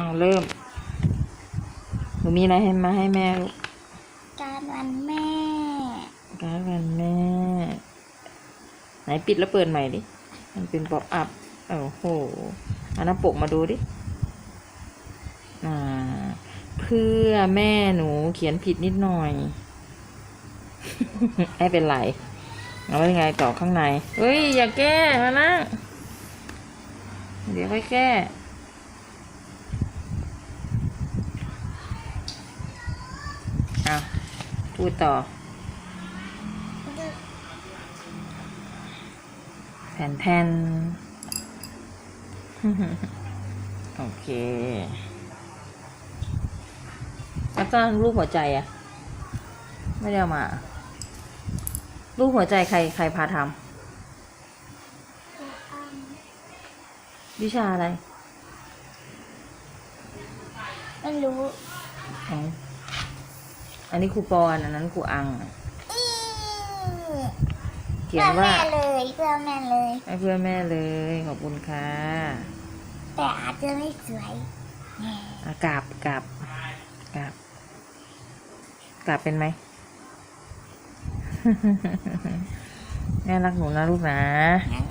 เอาเริ่ม หนูมีอะไรให้มาให้แม่ลูก การวันแม่ การดวันแม่ ไหนปิดแล้วเปิดใหม่ดิ มันเป็นป๊อปอัพโอ้โหเอาหน้าปกมาดูดิ อ่า เพื่อแม่หนูเขียนผิดนิดหน่อยไม่เป็นไรเอาไว้ยังไงต่อข้างใน เฮ้ย อย่าแก้มานะ เดี๋ยวค่อยแก้ อะพูดต่อ แผ่นแทนโอเคแล้วก็รูปหัวใจอะไม่ได้เอามา รูปหัวใจใครใครพาทำวิชาอะไร ไม่รู้ อ๋ออันนี้ครูปอนอันนั้นครูอังอื้อเขียนว่า เพื่อแม่เลยเพื่อแม่เลย ให้เพื่อนแม่เลยขอบคุณค่ะแต่อาจจะไม่สวยอะกราบกราบกราบกราบเป็นไหม แม่รักหนูนะลูกนะงั้น